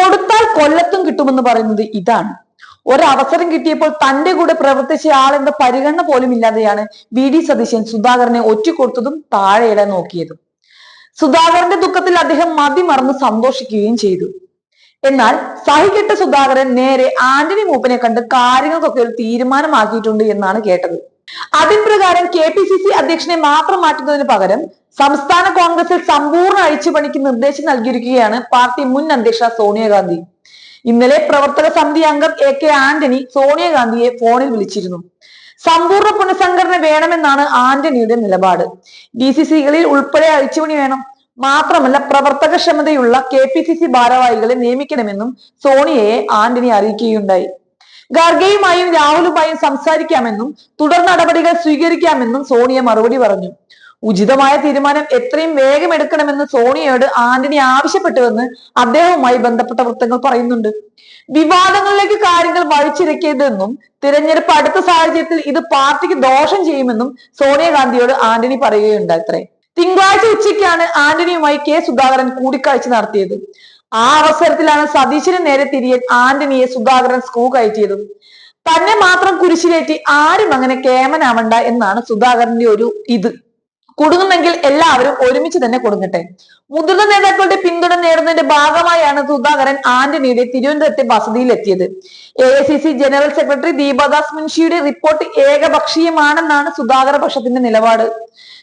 കൊടുത്താൽ കൊല്ലത്തും കിട്ടുമെന്ന് പറയുന്നത് ഇതാണ്. ഒരവസരം കിട്ടിയപ്പോൾ തന്റെ കൂടെ പ്രവർത്തിച്ച ആളെന്ന പരിഗണന പോലും ഇല്ലാതെയാണ് വി ഡി സതീശൻ സുധാകരനെ ഒറ്റിക്കൊടുത്തതും താഴെയിടാൻ നോക്കിയതും. സുധാകരന്റെ ദുഃഖത്തിൽ അദ്ദേഹം മതിമറന്ന് സന്തോഷിക്കുകയും ചെയ്തു. എന്നാൽ സഹികെട്ട സുധാകരൻ നേരെ ആന്റണി മൂപ്പനെ കണ്ട് കാര്യങ്ങൾക്കൊക്കെ ഒരു തീരുമാനമാക്കിയിട്ടുണ്ട് എന്നാണ് കേട്ടത്. അതിൻ പ്രകാരം കെ പി സി സി അധ്യക്ഷനെ മാത്രം മാറ്റുന്നതിന് പകരം സംസ്ഥാന കോൺഗ്രസിൽ സമ്പൂർണ അഴിച്ചുപണിക്ക് നിർദ്ദേശം നൽകിയിരിക്കുകയാണ് പാർട്ടി മുൻ അധ്യക്ഷ സോണിയാഗാന്ധി. ഇന്നലെ പ്രവർത്തക സമിതി അംഗം എ കെ ആന്റണി സോണിയാഗാന്ധിയെ ഫോണിൽ വിളിച്ചിരുന്നു. സമ്പൂർണ പുനഃസംഘടന വേണമെന്നാണ് ആന്റണിയുടെ നിലപാട്. ഡി സി സികളിൽ ഉൾപ്പെടെ അഴിച്ചുപണി വേണം. മാത്രമല്ല പ്രവർത്തകക്ഷമതയുള്ള കെ പി സി സി ഭാരവാഹികളെ നിയമിക്കണമെന്നും സോണിയയെ ആന്റണി അറിയിക്കുകയുണ്ടായി. ഖാർഗെയുമായും രാഹുലുമായും സംസാരിക്കാമെന്നും തുടർ നടപടികൾ സ്വീകരിക്കാമെന്നും സോണിയ മറുപടി പറഞ്ഞു. ഉചിതമായ തീരുമാനം എത്രയും വേഗം എടുക്കണമെന്ന് സോണിയോട് ആന്റണി ആവശ്യപ്പെട്ടുവെന്ന് അദ്ദേഹവുമായി ബന്ധപ്പെട്ട വൃത്തങ്ങൾ പറയുന്നുണ്ട്. വിവാദങ്ങളിലേക്ക് കാര്യങ്ങൾ വഴിച്ചിരക്കിയതെന്നും തിരഞ്ഞെടുപ്പ് അടുത്ത സാഹചര്യത്തിൽ ഇത് പാർട്ടിക്ക് ദോഷം ചെയ്യുമെന്നും സോണിയാഗാന്ധിയോട് ആന്റണി പറയുകയുണ്ട് അത്രേ തിങ്കളാഴ്ച ഉച്ചയ്ക്കാണ് ആന്റണിയുമായി കെ സുധാകരൻ കൂടിക്കാഴ്ച നടത്തിയത്. ആ അവസരത്തിലാണ് സതീശന് നേരെ തിരിയാൻ ആന്റണിയെ സുധാകരൻ സ്കൂ കയറ്റിയതും. തന്നെ മാത്രം കുരിശിലേറ്റി ആരും അങ്ങനെ കേമനാവണ്ട എന്നാണ് സുധാകരന്റെ ഒരു ഇത്. കുടുങ്ങുമെങ്കിൽ എല്ലാവരും ഒരുമിച്ച് തന്നെ കൊടുങ്ങട്ടെ മുതിർന്ന നേതാക്കളുടെ പിന്തുണ നേടുന്നതിന്റെ ഭാഗമായാണ് സുധാകരൻ ആന്റണിയുടെ തിരുവനന്തപുരത്തെ വസതിയിൽ എത്തിയത് A I C C general secretary Deepa Das മുൻഷിയുടെ report ഏകപക്ഷീയമാണെന്നാണ് സുധാകര പക്ഷത്തിന്റെ നിലപാട്.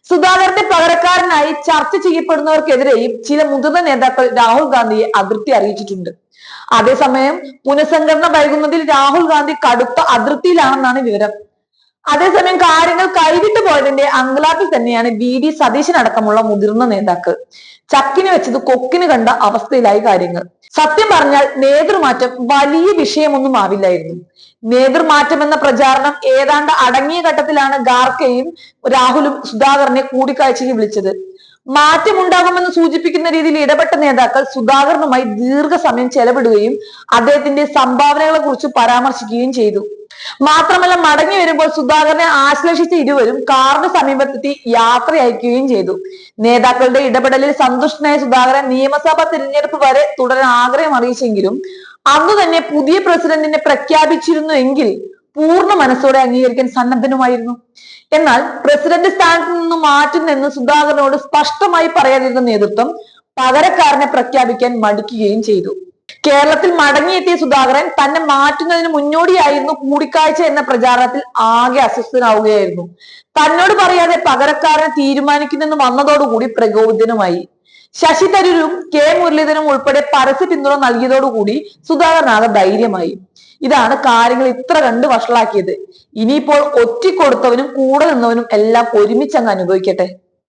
സുധാകരന്റെ പകരക്കാരനായി ചർച്ച ചെയ്യപ്പെടുന്നവർക്കെതിരെയും ചില മുതിർന്ന നേതാക്കൾ രാഹുൽ ഗാന്ധിയെ അതൃപ്തി അറിയിച്ചിട്ടുണ്ട്. അതേസമയം പുനഃസംഘടന വൈകുന്നതിൽ രാഹുൽ ഗാന്ധി കടുത്ത അതൃപ്തിയിലാണെന്നാണ് വിവരം. അതേസമയം കാര്യങ്ങൾ കൈവിട്ടു പോയതിന്റെ അങ്കലാപ്പിൽ തന്നെയാണ് വി ഡി സതീശൻ അടക്കമുള്ള മുതിർന്ന നേതാക്കൾ. ചക്കിന് വെച്ചത് കൊക്കിന് കണ്ട അവസ്ഥയിലായി കാര്യങ്ങൾ. സത്യം പറഞ്ഞാൽ നേതൃമാറ്റം വലിയ വിഷയമൊന്നും ആവില്ലായിരുന്നു. നേതൃമാറ്റം എന്ന പ്രചാരണം ഏതാണ്ട് അടങ്ങിയ ഘട്ടത്തിലാണ് ഗാർക്കയും രാഹുലും സുധാകരനെ കൂടിക്കാഴ്ചയ്ക്ക് വിളിച്ചത്. മാറ്റമുണ്ടാകുമെന്ന് സൂചിപ്പിക്കുന്ന രീതിയിൽ ഇടപെട്ട നേതാക്കൾ സുധാകരനുമായി ദീർഘസമയം ചെലവിടുകയും അദ്ദേഹത്തിന്റെ സംഭാവനകളെ കുറിച്ച് പരാമർശിക്കുകയും ചെയ്തു. മാത്രമല്ല മടങ്ങി വരുമ്പോൾ സുധാകരനെ ആശ്ലേഷിച്ച ഇരുവരും കാറിന് സമീപത്തെത്തി യാത്ര അയക്കുകയും ചെയ്തു. നേതാക്കളുടെ ഇടപെടലിൽ സന്തുഷ്ടനായ സുധാകരൻ നിയമസഭാ തിരഞ്ഞെടുപ്പ് വരെ തുടരാൻ ആഗ്രഹം അറിയിച്ചെങ്കിലും അന്ന് തന്നെ പുതിയ പ്രസിഡന്റിനെ പ്രഖ്യാപിച്ചിരുന്നു എങ്കിൽ പൂർണ മനസ്സോടെ അംഗീകരിക്കാൻ സന്നദ്ധനുമായിരുന്നു. എന്നാൽ പ്രസിഡന്റ് സ്ഥാനത്ത് നിന്ന് മാറ്റുന്നെന്ന് സുധാകരനോട് സ്പഷ്ടമായി പറയാതിരുന്ന നേതൃത്വം പകരക്കാരനെ പ്രഖ്യാപിക്കാൻ മടിക്കുകയും ചെയ്തു. കേരളത്തിൽ മടങ്ങിയെത്തിയ സുധാകരൻ തന്നെ മാറ്റുന്നതിന് മുന്നോടിയായിരുന്നു കൂടിക്കാഴ്ച എന്ന പ്രചാരണത്തിൽ ആകെ അസ്വസ്ഥനാവുകയായിരുന്നു. തന്നോട് പറയാതെ പകരക്കാരനെ തീരുമാനിക്കുന്നെന്ന് വന്നതോടുകൂടി പ്രകോപിതനുമായി. ശശി തരൂരും കെ മുരളീധരനും ഉൾപ്പെടെ പരസ്യ പിന്തുണ നൽകിയതോടുകൂടി സുധാകരനാകെ ധൈര്യമായി. ഇതാണ് കാര്യങ്ങൾ ഇത്ര കണ്ട് വഷളാക്കിയത്. ഇനിയിപ്പോൾ ഒറ്റിക്കൊടുത്തവനും കൂടെ നിന്നവനും എല്ലാം ഒരുമിച്ചങ്ങ് അനുഭവിക്കട്ടെ.